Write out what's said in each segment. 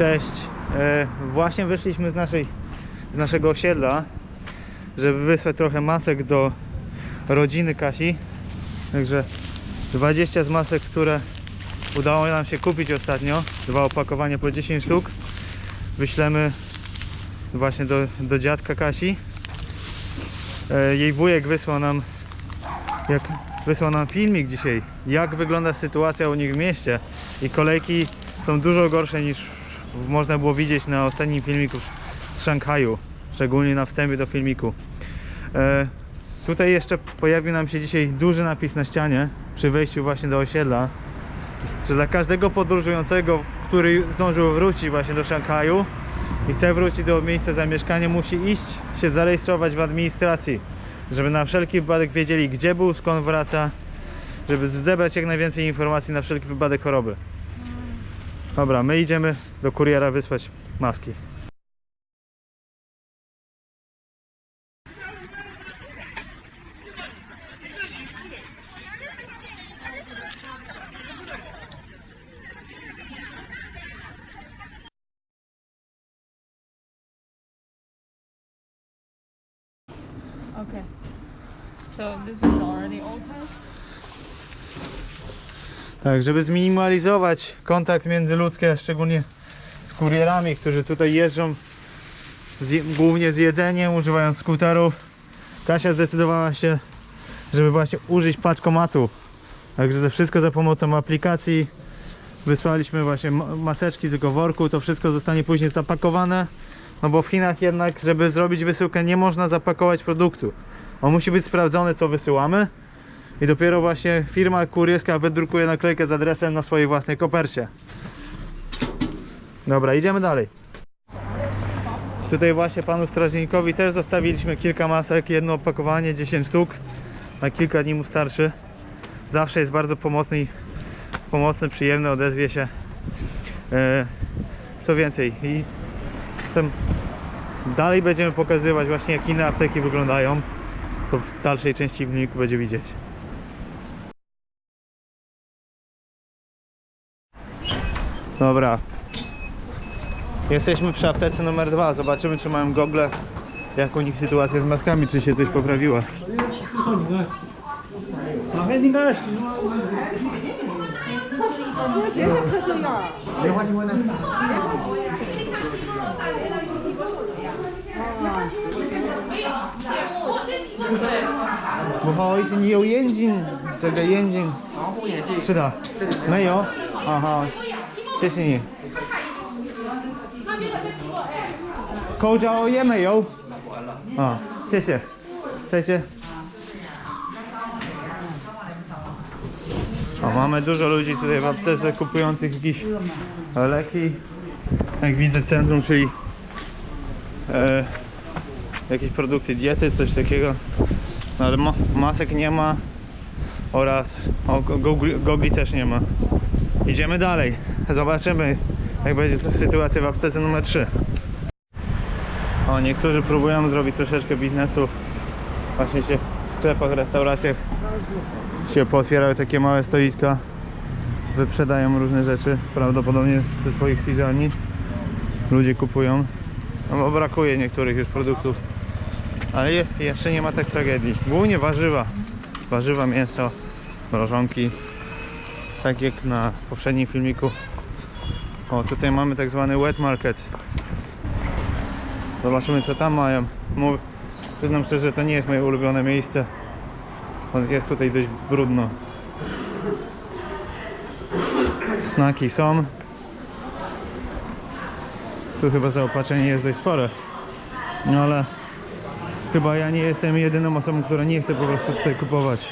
Cześć. E, właśnie wyszliśmy z, naszej, z naszego osiedla, żeby wysłać trochę masek do rodziny Kasi. Także 20 z masek, które udało nam się kupić ostatnio. Dwa opakowania po 10 sztuk. Wyślemy właśnie do, do dziadka Kasi. E, jej wujek wysłał nam jak wysłał nam filmik dzisiaj, jak wygląda sytuacja u nich w mieście i kolejki są dużo gorsze niż można było widzieć na ostatnim filmiku z Szanghaju, szczególnie na wstępie do filmiku. E, tutaj jeszcze pojawił nam się dzisiaj duży napis na ścianie przy wejściu właśnie do osiedla, że dla każdego podróżującego, który zdążył wrócić właśnie do Szanghaju i chce wrócić do miejsca zamieszkania, musi iść się zarejestrować w administracji, żeby na wszelki wypadek wiedzieli gdzie był, skąd wraca, żeby zebrać jak najwięcej informacji na wszelki wypadek choroby. Dobra, my idziemy do kuriera wysłać maski. Okay. So this is already. Tak, żeby zminimalizować kontakt międzyludzki, a szczególnie z kurierami, którzy tutaj jeżdżą z, głównie z jedzeniem, używając skuterów. Kasia zdecydowała się, żeby właśnie użyć paczkomatu. Także to wszystko za pomocą aplikacji. Wysłaliśmy właśnie ma- maseczki tylko w worku, to wszystko zostanie później zapakowane. No bo w Chinach jednak, żeby zrobić wysyłkę, nie można zapakować produktu. On musi być sprawdzony, co wysyłamy. I dopiero właśnie firma kurierska wydrukuje naklejkę z adresem na swojej własnej kopercie. Dobra, idziemy dalej. Tutaj właśnie panu strażnikowi też zostawiliśmy kilka masek, jedno opakowanie, 10 sztuk. Na kilka dni mu starszy. Zawsze jest bardzo pomocny, pomocny przyjemny, odezwie się. E, co więcej, i dalej będziemy pokazywać właśnie jak inne apteki wyglądają. To w dalszej części filmiku będzie widzieć. Dobra. Jesteśmy przy aptece numer dwa. Zobaczymy, czy mają gogle. Jak u nich sytuacja z maskami, czy się coś poprawiła. 上海应该是莲花清瘟呢？不好意思，你有眼镜，这个眼镜防护眼镜是的，没有？啊好， 谢谢你。口罩也没有。啊，谢谢，再见。O, mamy dużo ludzi tutaj w aptece kupujących jakieś leki. Jak widzę centrum, czyli e, jakieś produkty diety, coś takiego. No, ale ma masek nie ma oraz o, go- gogli, gogli też nie ma. Idziemy dalej. Zobaczymy jak będzie sytuacja w aptece numer 3. O, niektórzy próbują zrobić troszeczkę biznesu. Właśnie się w sklepach, restauracjach się pootwierały takie małe stoiska. Wyprzedają różne rzeczy, prawdopodobnie ze swoich spiżarni. Ludzie kupują. No bo brakuje niektórych już produktów. Ale je, jeszcze nie ma tak tragedii. Głównie warzywa. Warzywa, mięso, mrożonki. Tak jak na poprzednim filmiku. O, tutaj mamy tak zwany wet market. Zobaczymy co tam mają. Mów, przyznam szczerze, to nie jest moje ulubione miejsce. Jest tutaj dość brudno. Snaki są. Tu chyba zaopatrzenie jest dość spore. No ale chyba ja nie jestem jedyną osobą, która nie chce po prostu tutaj kupować.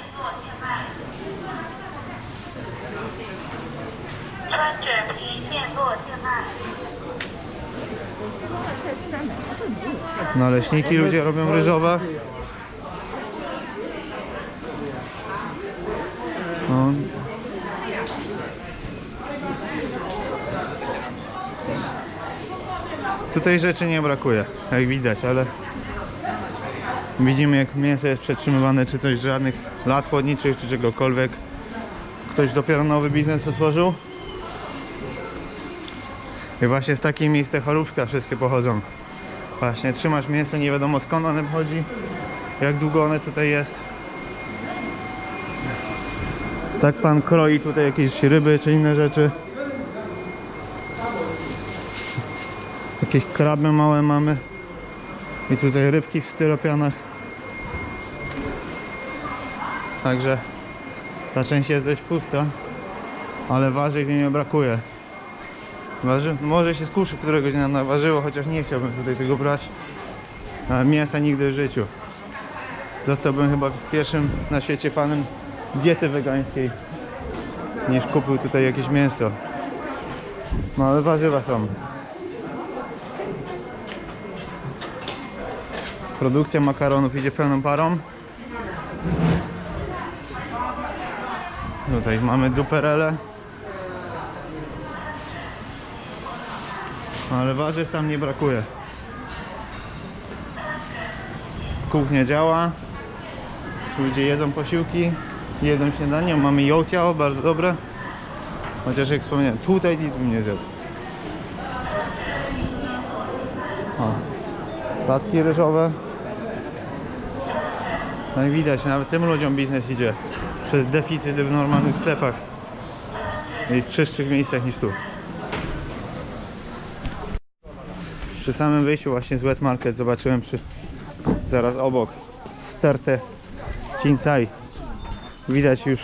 Naleśniki ludzie robią ryżowe. Tutaj rzeczy nie brakuje, jak widać, ale widzimy jak mięso jest przetrzymywane, czy coś żadnych lat chłodniczych, czy czegokolwiek. Ktoś dopiero nowy biznes otworzył. I właśnie z takiej miejsc te choróbka wszystkie pochodzą. Właśnie trzymasz mięso, nie wiadomo skąd one pochodzi, jak długo one tutaj jest. Tak pan kroi tutaj jakieś ryby czy inne rzeczy. Jakieś kraby małe mamy. I tutaj rybki w styropianach. Także ta część jest dość pusta, ale warzyw nie brakuje. Warzy... Może się skuszę któregoś dnia na warzywo, chociaż nie chciałbym tutaj tego brać. Ale mięsa nigdy w życiu. Zostałbym chyba pierwszym na świecie fanem diety wegańskiej niż kupił tutaj jakieś mięso. No ale warzywa są. Produkcja makaronów idzie pełną parą. Tutaj mamy duperele. Ale warzyw tam nie brakuje. Kuchnia działa. Ludzie jedzą posiłki, jedzą śniadanie. Mamy jołciało, bardzo dobre. Chociaż jak wspomniałem, tutaj nic bym nie zjadł. O, placki ryżowe. No i widać, nawet tym ludziom biznes idzie przez deficyty w normalnych sklepach i czystszych miejscach niż tu. Przy samym wyjściu właśnie z Wet Market zobaczyłem przy, zaraz obok stertę cincaj. Widać już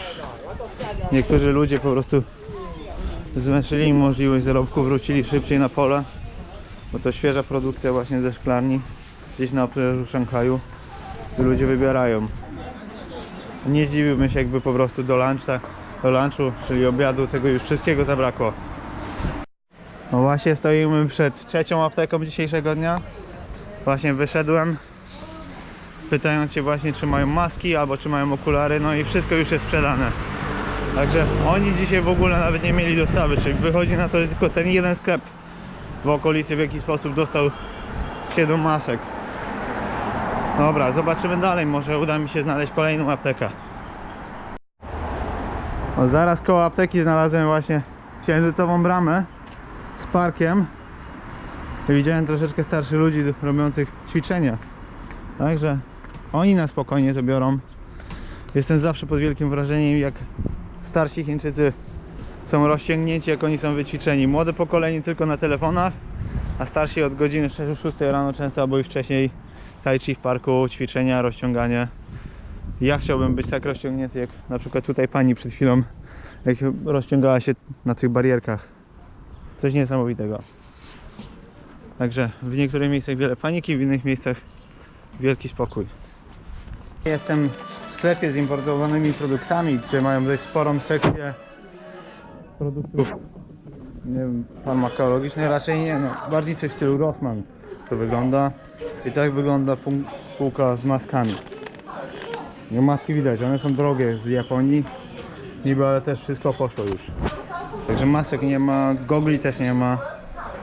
niektórzy ludzie po prostu zmęczyli możliwość zarobku, wrócili szybciej na pole, bo to świeża produkcja właśnie ze szklarni gdzieś na obrzeżu Szanghaju ludzie wybierają. Nie zdziwiłbym się jakby po prostu do luncha, do lunchu, czyli obiadu tego już wszystkiego zabrakło. No właśnie stoimy przed trzecią apteką dzisiejszego dnia. Właśnie wyszedłem pytając się właśnie czy mają maski albo czy mają okulary, no i wszystko już jest sprzedane. Także oni dzisiaj w ogóle nawet nie mieli dostawy, czyli wychodzi na to, że tylko ten jeden sklep w okolicy w jakiś sposób dostał 7 masek. Dobra, zobaczymy dalej, może uda mi się znaleźć kolejną aptekę. O, zaraz koło apteki znalazłem właśnie księżycową bramę z parkiem. Widziałem troszeczkę starszych ludzi robiących ćwiczenia. Także oni na spokojnie to biorą. Jestem zawsze pod wielkim wrażeniem, jak starsi Chińczycy są rozciągnięci, jak oni są wyćwiczeni. Młode pokolenie tylko na telefonach, a starsi od godziny 6 rano często albo i wcześniej tai chi w parku, ćwiczenia, rozciąganie. Ja chciałbym być tak rozciągnięty, jak na przykład tutaj pani przed chwilą, jak rozciągała się na tych barierkach. Coś niesamowitego. Także w niektórych miejscach wiele paniki, w innych miejscach wielki spokój. Jestem w sklepie z importowanymi produktami, gdzie mają dość sporą sekcję produktów nie wiem, farmakologicznych, raczej nie, no, bardziej coś w stylu Rossmann to wygląda. I tak wygląda pół- półka z maskami. No, maski widać, one są drogie z Japonii, niby, ale też wszystko poszło już. Także masek nie ma, gogli też nie ma.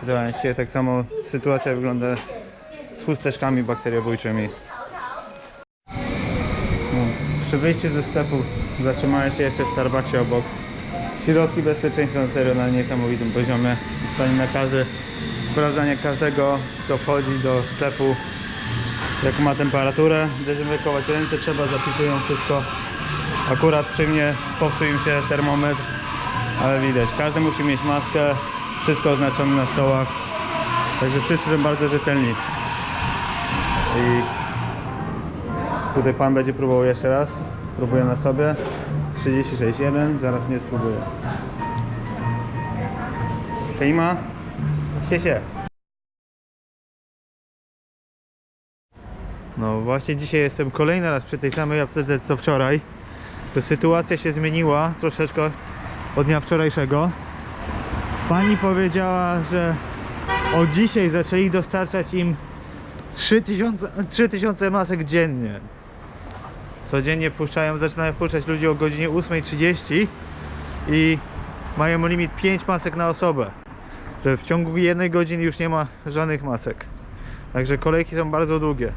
Zobaczcie, tak samo sytuacja wygląda z chusteczkami bakteriobójczymi. No, przy wyjściu ze sklepu zatrzymałem się jeszcze w Starbucksie obok. Środki bezpieczeństwa na serio na niesamowitym poziomie. Dostali nakazy sprawdzania każdego, kto wchodzi do sklepu, jaką ma temperaturę, dezynfekować ręce trzeba, zapisują wszystko. Akurat przy mnie popsuł im się termometr, ale widać, każdy musi mieć maskę, wszystko oznaczone na stołach. Także wszyscy są bardzo rzetelni. I tutaj pan będzie próbował jeszcze raz. Próbuję na sobie. 36,1, zaraz mnie spróbuję. Klima. się. No właśnie dzisiaj jestem kolejny raz przy tej samej aptece co wczoraj. To sytuacja się zmieniła troszeczkę od dnia wczorajszego. Pani powiedziała, że od dzisiaj zaczęli dostarczać im 3000, 3000 masek dziennie. Codziennie wpuszczają, zaczynają wpuszczać ludzi o godzinie 8.30 i mają limit 5 masek na osobę. Że w ciągu jednej godziny już nie ma żadnych masek. Także kolejki są bardzo długie.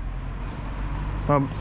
Mam